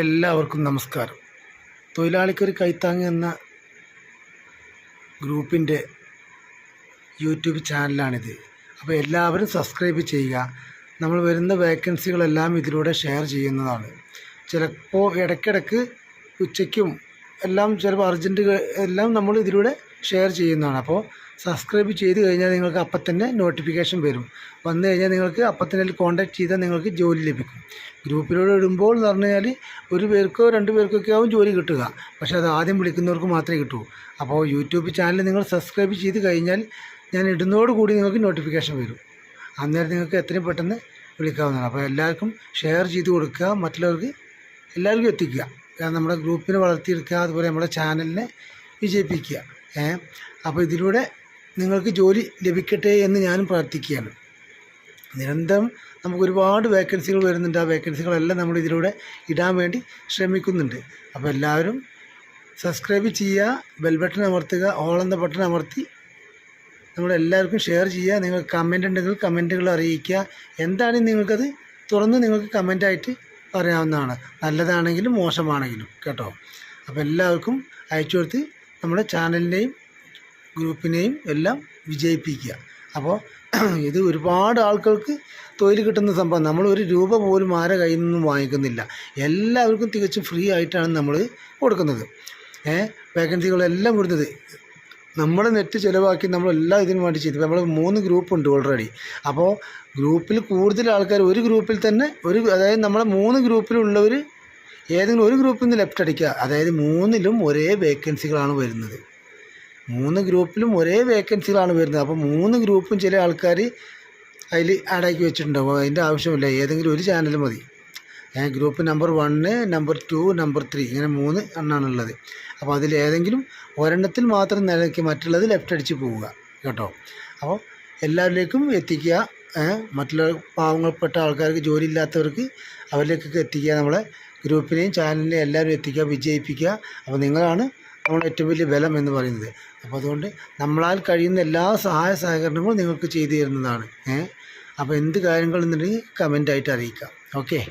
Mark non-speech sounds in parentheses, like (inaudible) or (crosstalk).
എല്ലാവർക്കും നമസ്കാരം. തൊഴിലാളിക്കൊരു കൈത്താങ് എന്ന ഗ്രൂപ്പിന്റെ യൂട്യൂബ് ചാനലാണിത്. അപ്പോൾ എല്ലാവരും സബ്സ്ക്രൈബ് ചെയ്യുക. നമ്മൾ വരുന്ന വേക്കൻസികളെല്ലാം ഇതിലൂടെ ഷെയർ ചെയ്യുന്നതാണ്. ചിലപ്പോൾ ഇടയ്ക്കിടയ്ക്ക് ഉച്ചയ്ക്കും എല്ലാം ചിലപ്പോൾ അർജന്റ് എല്ലാം നമ്മൾ ഇതിലൂടെ ഷെയർ ചെയ്യുന്നതാണ്. അപ്പോൾ സബ്സ്ക്രൈബ് ചെയ്ത് കഴിഞ്ഞാൽ നിങ്ങൾക്ക് അപ്പം തന്നെ നോട്ടിഫിക്കേഷൻ വരും. വന്നു കഴിഞ്ഞാൽ നിങ്ങൾക്ക് അപ്പം തന്നെ കോൺടാക്ട് ചെയ്താൽ നിങ്ങൾക്ക് ജോലി ലഭിക്കും. ഗ്രൂപ്പിലൂടെ ഇടുമ്പോൾ എന്ന് പറഞ്ഞു കഴിഞ്ഞാൽ ഒരു പേർക്കോ രണ്ട് പേർക്കൊക്കെ ആവും ജോലി കിട്ടുക. പക്ഷേ അത് ആദ്യം വിളിക്കുന്നവർക്ക് മാത്രമേ കിട്ടൂ. അപ്പോൾ യൂട്യൂബ് ചാനൽ നിങ്ങൾ സബ്സ്ക്രൈബ് ചെയ്ത് കഴിഞ്ഞാൽ ഞാൻ ഇടുന്നതോടുകൂടി നിങ്ങൾക്ക് നോട്ടിഫിക്കേഷൻ വരും. അന്നേരം നിങ്ങൾക്ക് എത്രയും പെട്ടെന്ന് വിളിക്കാവുന്നതാണ്. അപ്പോൾ എല്ലാവർക്കും ഷെയർ ചെയ്ത് കൊടുക്കുക. മറ്റുള്ളവർക്ക് എല്ലാവർക്കും എത്തിക്കുക. കാരണം നമ്മുടെ ഗ്രൂപ്പിനെ വളർത്തിയെടുക്കുക. അതുപോലെ നമ്മുടെ ചാനലിനെ വിജയിപ്പിക്കുക. അപ്പോൾ ഇതിലൂടെ നിങ്ങൾക്ക് ജോലി ലഭിക്കട്ടെ എന്ന് ഞാനും പ്രാർത്ഥിക്കുകയാണ്. നിരന്തരം നമുക്ക് ഒരുപാട് വേക്കൻസികൾ വരുന്നുണ്ട്. ആ വേക്കൻസികളെല്ലാം നമ്മൾ ഇതിലൂടെ ഇടാൻ വേണ്ടി ശ്രമിക്കുന്നുണ്ട്. അപ്പോൾ എല്ലാവരും സബ്സ്ക്രൈബ് ചെയ്യുക ബെൽ ബട്ടൺ അമർത്തുക ഓൾ എന്ന ബട്ടൺ അമർത്തി നമ്മളെല്ലാവർക്കും ഷെയർ ചെയ്യുക. നിങ്ങൾ കമന്റ് ഉണ്ടെങ്കിൽ കമന്റുകൾ അറിയിക്കുക. എന്താണെങ്കിൽ നിങ്ങൾക്കത്? തുറന്ന് നിങ്ങൾക്ക് കമന്റായിട്ട് പറയാവുന്നതാണ്. നല്ലതാണെങ്കിലും മോശമാണെങ്കിലും. കേട്ടോ? അപ്പോൾ എല്ലാവർക്കും അയച്ചു കൊടുത്ത് നമ്മുടെ ചാനലിനെയും ഗ്രൂപ്പിനെയും എല്ലാം വിജയിപ്പിക്കുക. അപ്പോൾ (clears throat) ഇത് ഒരുപാട് ആൾക്കാർക്ക് തൊഴിൽ കിട്ടുന്ന സംഭവം. നമ്മൾ ഒരു രൂപ പോലും ആരെ കയ്യിൽ നിന്നും വാങ്ങിക്കുന്നില്ല. എല്ലാവർക്കും തികച്ചും ഫ്രീ ആയിട്ടാണ് നമ്മൾ കൊടുക്കുന്നത്. ഏഹ് വേക്കൻസികളെല്ലാം കൊടുത്തത് നമ്മൾ നെറ്റ് ചിലവാക്കി നമ്മളെല്ലാം ഇതിനു വേണ്ടി ചെയ്തു. നമ്മൾ മൂന്ന് ഗ്രൂപ്പ് ഉണ്ട് ഓൾറെഡി അപ്പോൾ ഗ്രൂപ്പിൽ കൂടുതൽ ആൾക്കാർ ഒരു ഗ്രൂപ്പിൽ തന്നെ ഒരു അതായത് നമ്മളെ മൂന്ന് ഗ്രൂപ്പിലുള്ളവർ ഏതെങ്കിലും ഒരു ഗ്രൂപ്പിൽ നിന്ന് ലെഫ്റ്റ് അടിക്കുക. അതായത് മൂന്നിലും ഒരേ വേക്കൻസികളാണ് വരുന്നത്. മൂന്ന് ഗ്രൂപ്പിലും ഒരേ വേക്കൻസികളാണ് വരുന്നത്. അപ്പോൾ മൂന്ന് ഗ്രൂപ്പും ചില ആൾക്കാർ അതിൽ ആഡാക്കി വെച്ചിട്ടുണ്ടാവും. അതിന്റെ ആവശ്യമില്ല. ഏതെങ്കിലും ഒരു ചാനൽ മതി. Group number one number two number three ഇങ്ങനെ മൂന്ന് എണ്ണാണുള്ളത് അപ്പോൾ അതിൽ ഏതെങ്കിലും ഒരെണ്ണത്തിൽ മാത്രം നിലയ്ക്ക് മറ്റുള്ളത് ലെഫ്റ്റ് അടിച്ച് പോവുക. കേട്ടോ? അപ്പോൾ എല്ലാവരിലേക്കും എത്തിക്കുക. മറ്റുള്ള പാവങ്ങൾപ്പെട്ട ആൾക്കാർക്ക് ജോലി ഇല്ലാത്തവർക്ക് അവരിലേക്കൊക്കെ എത്തിക്കുക നമ്മളെ ഗ്രൂപ്പിനെയും ചാനലിനെയും എല്ലാവരും എത്തിക്കുക വിജയിപ്പിക്കുക. അപ്പോൾ നിങ്ങളാണ് നമ്മുടെ ഏറ്റവും വലിയ ബലം എന്ന് പറയുന്നത്. അപ്പോൾ അതുകൊണ്ട് നമ്മളാൽ കഴിയുന്ന എല്ലാ സഹായ സഹകരണങ്ങളും നിങ്ങൾക്ക് ചെയ്തു തരുന്നതാണ്. ഏഹ് അപ്പോൾ എന്ത് കാര്യങ്ങളുണ്ടെങ്കിൽ കമന്റായിട്ട് അറിയിക്കാം. ഓക്കെ?